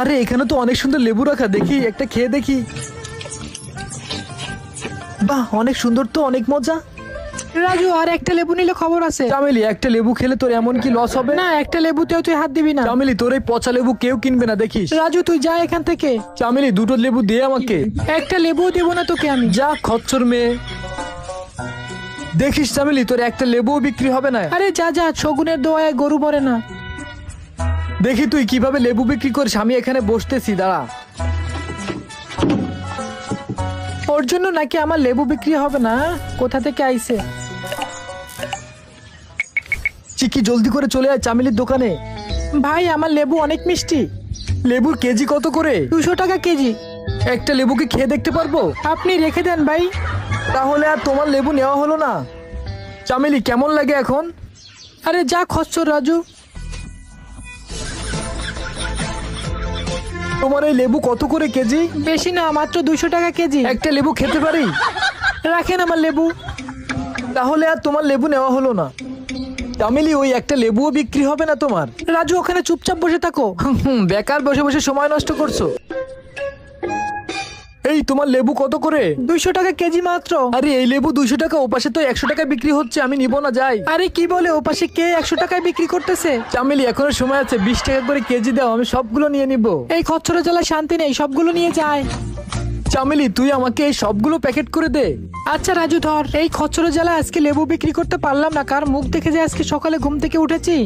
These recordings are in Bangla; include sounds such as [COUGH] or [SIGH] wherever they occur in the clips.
আরে এখানে তো অনেক সুন্দর লেবু রাখা। দেখি একটা খেয়ে দেখি। বাহ অনেক সুন্দর তো অনেক মজা। রাজু আর একটা লেবু নিলে খবর আছে। চামেলি একটা লেবু খেলে তোর এমন কি লস হবে? না একটা লেবুতেও তুই হাত দিবি না। চামেলি তোর এই পচা লেবু কেউ কিনবে না দেখিস। রাজু তুই যা এখান থেকে। চামেলি দুটো লেবু দে আমাকে। একটা লেবুও দেবো না তোকে আমি। যা খচ্চর মেয়ে। দেখিস চামেলি তোর একটা লেবুও বিক্রি হবে না। আরে যা যা শগুনের দোয়ায় গরু মরে না। দেখি তুই কীভাবে লেবু বিক্রি করিস? আমি এখানে বসতেছি, দাঁড়া। ওর জন্য নাকি আমার লেবু বিক্রি হবে না? কোথা থেকে আইছে? চিকি, জলদি করে চলে আয় চামেলির দোকানে। ভাই, আমার লেবু অনেক মিষ্টি। লেবুর কেজি কত করে? দুশো টাকা কেজি। একটা লেবুকে খেয়ে দেখতে পারব? আপনি রেখে দেন, ভাই। তাহলে আর তোমার লেবু নেওয়া হলো না। চামেলি, কেমন লাগে এখন? আরে, যা খচ্চর, রাজু। তোমার এই লেবু কত করে কেজি? বেশি না মাত্র দুশো টাকা কেজি। একটা লেবু খেতে পারি? রাখেন আমার লেবু। তাহলে আর তোমার লেবু নেওয়া হলো না। তামিলি ওই একটা লেবুও বিক্রি হবে না তোমার? রাজু ওখানে চুপচাপ বসে থাকো। বেকার বসে বসে সময় নষ্ট করছ। এই তোমার লেবু কত করে? দুইশো টাকা কেজি মাত্র। আরে এই লেবু দুইশো টাকা ওপাশে তো একশো টাকা বিক্রি হচ্ছে আমি নিব না যাই। আরে কি বলে ওপাশে কে একশো টাকায় বিক্রি করতেছে? চামেলি এখনও সময় আছে বিশ টাকা করে কেজি দাও আমি সবগুলো নিয়ে নিব। এই খচ্চরে জেলায় শান্তি নেই সবগুলো নিয়ে যায়। চামেলি তুই আমাকে এই সবগুলো প্যাকেট করে দে। আচ্ছা রাজু ধর। এই খচ্চরে জেলায় আজকে লেবু বিক্রি করতে পারলাম না কার মুখ দেখে যে আজকে সকালে ঘুম থেকে উঠেছি?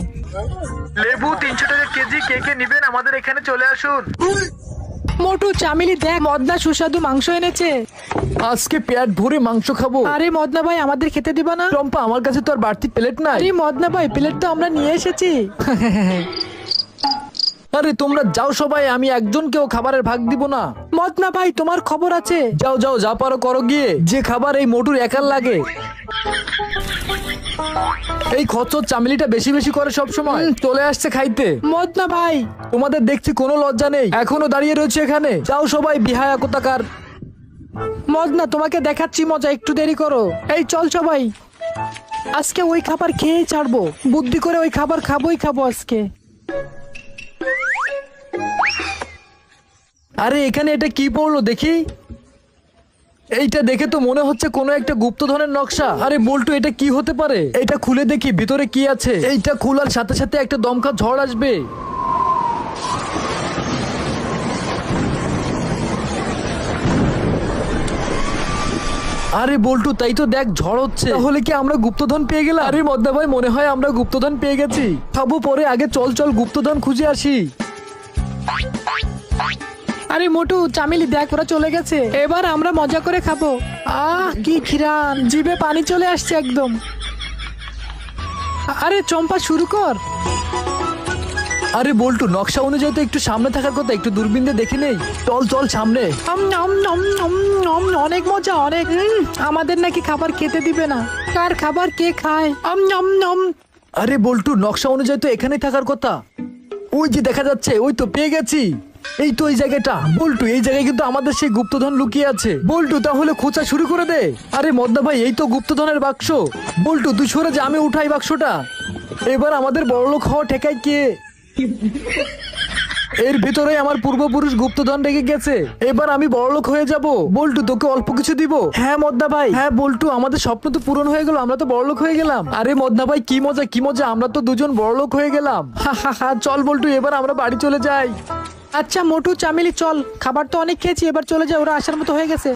লেবু তিনশো টাকা কেজি কে কে নিবেন আমাদের এখানে চলে আসুন। মোটু চামিলি দেখ মদনা সুস্বাদু মাংস এনেছে। আজকে পেট ভরে মাংস খাব। আরে মদনা ভাই আমাদের খেতে দিবা না? টম্পা আমার কাছে তো আর বাড়তি প্লেট নাই। আরে মদনা ভাই প্লেট তো আমরা নিয়ে এসেছি। [LAUGHS] আরে তোমরা যাও সবাই আমি একজনকেও খাবারের ভাগ দিব না। মদনা ভাই তোমার খবর আছে? যাও যাও যা পারো করো গিয়ে। যে খাবার এই মোটুর একার লাগে। এই খচ্চর চামেলিটা বেশি বেশি করে সব সময় চলে আসছে খাইতে। মদনা ভাই। তোমাদের দেখছি কোনো লজ্জা নেই। এখনও দাঁড়িয়ে রয়েছে এখানে। যাও সবাই বিহায়া কোথাকার। মদনা তোমাকে দেখাচ্ছি মজা একটু দেরি করো। এই চল সবাই। আজকে ওই খাবার খেয়ে ছাড়বো। বুদ্ধি করে ওই খাবার খাবোই খাব আজকে। আরে এখানে এটা কি পড়ল দেখি? এইটা দেখে তো মনে হচ্ছে কোনো একটা গুপ্তধনের নকশা। আরে বল্টু, এটা কি হতে পারে? এটা খুলে দেখি, ভিতরে কি আছে। এইটা খোলার সাথে সাথে একটা দমকা ঝড় আসবে। আরে বল্টু, তাই তো দেখ, ঝড় হচ্ছে। তাহলে কি আমরা গুপ্তধন পেয়ে গেলাম? আরে মদ্দা ভাই মনে হয় আমরা গুপ্তধন পেয়ে গেছি। খাব পরে আগে চল চল গুপ্তধন খুঁজে আসি। আরে মোটু চামিলি দেখ ওরা চলে গেছে। এবার আমরা মজা করে খাব। আহ কি খিরান জিভে পানি চলে আসছে একদম। আরে চম্পা শুরু কর। আরে বল্টু নকশা অনুযায়ী তো একটু সামনে থাকার কথা একটু দূরবীন দিয়ে দেখে নেই। চল চল সামনে। অনেক মজা অনেক। আমাদের নাকি খাবার খেতে দিবে না। কার খাবার কে খায়? আম নম নম আরে বল্টু নকশা অনুযায়ী তো এখানেই থাকার কথা। ওই যে দেখা যাচ্ছে ওই তো পেয়ে গেছি। এই তো এই জায়গাটা। বল্টু, এই জায়গায় কিন্তু আমাদের সেই গুপ্তধন লুকিয়ে আছে। বল্টু, তাহলে খোঁচা শুরু করে দে। আরে মদ্দা ভাই, এই তো গুপ্তধনের বাক্স। বল্টু, তুই সরে যা, আমি উঠাই বাক্সটা। এবার আমাদের বড়লোক হওয়া ঠেকায় কে? এর ভিতরে আমার পূর্বপুরুষ গুপ্তধন রেখে গেছে। এবার আমি বড়লোক হয়ে যাব। বল্টু, তোকে অল্প কিছু দিব। হ্যাঁ মদ্দা ভাই। হ্যাঁ বল্টু, আমাদের স্বপ্ন তো পূরণ হয়ে গেল, আমরা তো বড়লোক হয়ে গেলাম। আরে মদ্দা ভাই, কি মজা কি মজা, আমরা তো দুজন বড়লোক হয়ে গেলাম। হা হা হা, চল বল্টু, এবার আমরা বাড়ি চলে যাই। আচ্ছা মোটু চামেলি, চল। খাবার তো অনেক খেয়েছি, এবার চলে যায় ওরা আসার মতো হয়ে গেছে।